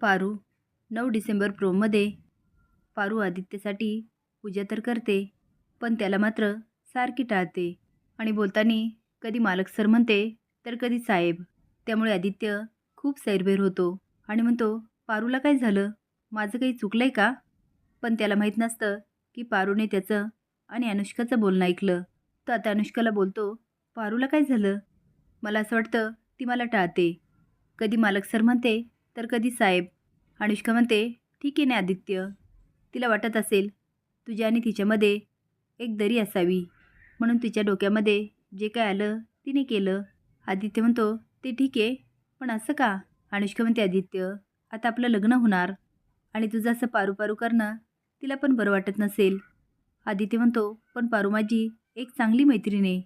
पारू. नऊ डिसेंबर प्रोमध्ये पारू आदित्यसाठी पूजा तर करते पण त्याला मात्र सारखी टाळते आणि बोलताना कधी मालक सर म्हणते तर कधी साहेब. त्यामुळे आदित्य खूप सैरभैर होतो आणि म्हणतो पारूला काय झालं? माझं काही चुकलं आहे का? पण त्याला माहीत नसतं की पारूने त्याचं आणि अनुष्काचं बोलणं ऐकलं. तर आता अनुष्काला बोलतो पारूला काय झालं? मला असं वाटतं ती मला टाळते. कधी मालक सर म्हणते तर कधी साहेब? अनुष्का म्हणते ठीक आहे ना आदित्य. तिला वाटत असेल तुझ्या आणि तिच्यामध्ये एक दरी असावी म्हणून तिच्या डोक्यामध्ये जे काय आलं तिने केलं. आदित्य म्हणतो ते ठीक आहे पण असं का अनुष्का म्हणते आदित्य आता आपलं लग्न होणार आणि तुझं असं पारू पारू करणं तिला पण बरं वाटत नसेल आदित्य म्हणतो पण पारू माझी एक चांगली मैत्रीण आहे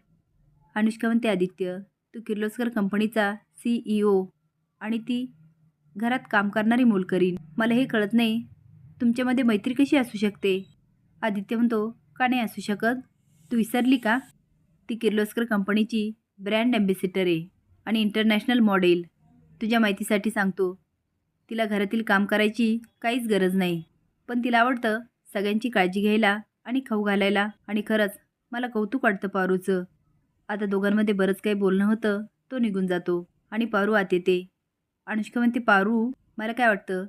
अनुष्का म्हणते आदित्य तू किर्लोस्कर कंपनीचा सी ई ओ आणि ती घरात काम करणारी मोलकरीण मला हे कळत नाही तुमच्यामध्ये मैत्री कशी असू शकते? आदित्य म्हणतो का नाही असू शकत? तू विसरली का? ती किर्लोस्कर कंपनीची ब्रँड ॲम्बेसिडर आहे आणि इंटरनॅशनल मॉडेल. तुझ्या माहितीसाठी सांगतो तिला घरातील काम करायची काहीच गरज नाही. पण तिला आवडतं सगळ्यांची काळजी घ्यायला आणि खाऊ घालायला आणि खरंच मला कौतुक वाटतं पारूचं. आता दोघांमध्ये बरंच काही बोलणं होतं तो निघून जातो आणि पारू आत येते. अनुष्का म्हणते पारू मला काय वाटतं?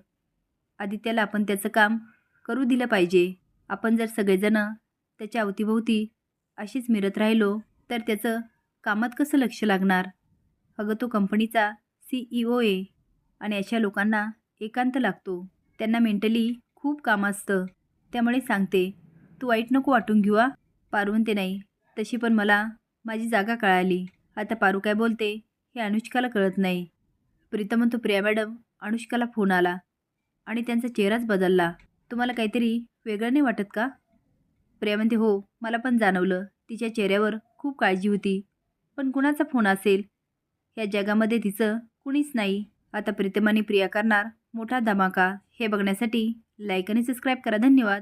आदित्याला आपण त्याचं काम करू दिलं पाहिजे. आपण जर सगळेजणं त्याच्या अवतीभोवती अशीच मिरत राहिलो तर त्याचं कामात कसं लक्ष लागणार? अगं तो कंपनीचा सी ई ओ आहे आणि अशा लोकांना एकांत लागतो. त्यांना मेंटली खूप काम असतं. त्यामुळे सांगते तू वाईट नको वाटून घेऊ हा. पारू नाही. तशी पण मला माझी जागा कळाली. आता पारू काय बोलते हे अनुष्काला कळत नाही. प्रीतम म्हणतो प्रिया मॅडम अनुष्काला फोन आला आणि त्यांचा चेहराच बदलला. तुम्हाला काहीतरी वेगळं नाही वाटत का? प्रिया म्हणते हो मला पण जाणवलं. तिच्या चेहऱ्यावर खूप काळजी होती. पण कुणाचा फोन असेल? या जगामध्ये तिचं कुणीच नाही. आता प्रीतम आणि प्रिया करणार मोठा धमाका. हे बघण्यासाठी लाईक आणि सबस्क्राईब करा. धन्यवाद.